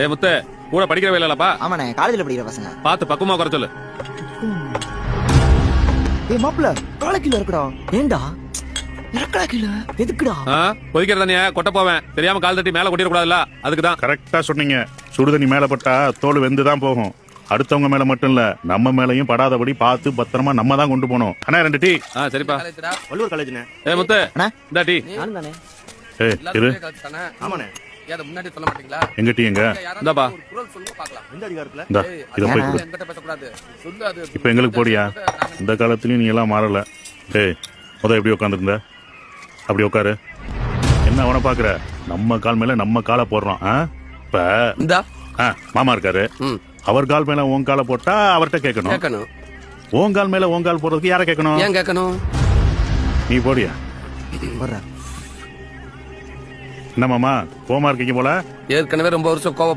ஏய் முத்து கூட படிக்கிறவே இல்லப்பா ஆமாண்ணே காலேஜ்ல படிக்கிற பசங்க. பார்த்து பக்குவமா குறை சொல்லு. ஏய் மாப்பிள காலை கீழ இருக்குடா. ஏண்டா இறக்கடா கீழ? எதுக்குடா? ஆ? கொதிக்கிற தண்ணிய கொட்ட போவேன். தெரியாம கால் தட்டி மேல கொட்டிட கூடாதுல்ல அதுக்கு தான் கரெக்டா சொன்னீங்க சுடுதண்ணி மேல பட்டா தோல் வெந்து தான் போகும். அடுத்தவங்க மேல மட்டும் இல்ல நம்ம மேலயும் படாதபடி பார்த்து பத்திரமா நம்ம தான் கொண்டு போகணும். அண்ணா ரெண்டு டீ. ஆ சரிப்பா. வள்ளுவர் காலேஜ்ண்ணே ஏய் முத்து. அண்ணா. இந்த டீ. நானும் தானே. ஏய் இரு. ஆமாண்ணே. ஏன் முன்னாடி சொல்ல மாட்டீங்களா? எங்க டீ எங்க இந்தாப்பா. ஒரு குரல் சொல்லுங்க பார்க்கலாம். எந்த அதிகாரத்துல? இந்தா இத போய் கொடு. என்கிட்ட பேசக்கூடாது. சொல்லு அது இப்ப எங்களுக்கு போடியா? இந்த காலத்துலயும் நீ எல்லாம் மாறல. ஏய் முத எப்படி உட்காந்துருந்த அப்படி உட்காரு. என்ன அவனை பாக்குற? நம்ம கால் மேல நம்ம காலை போடுறோம் ஆ? இப்ப இந்தா. ஆ, மாமா இருக்காரு. அவர் கால் மேல உன் காலை போட்டா அவர்கிட்ட கேட்கணும். கேட்கணும். உன் கால் மேல உன் கால் போடுறதுக்கு யாரை கேட்கணும்? ஏன் கேட்கணும்? நீ போடியா? வர்றேன் என்ன மாமா கோமா இருக்கீங்க போல? ஏற்கனவே ரொம்ப வருஷம் கோவம்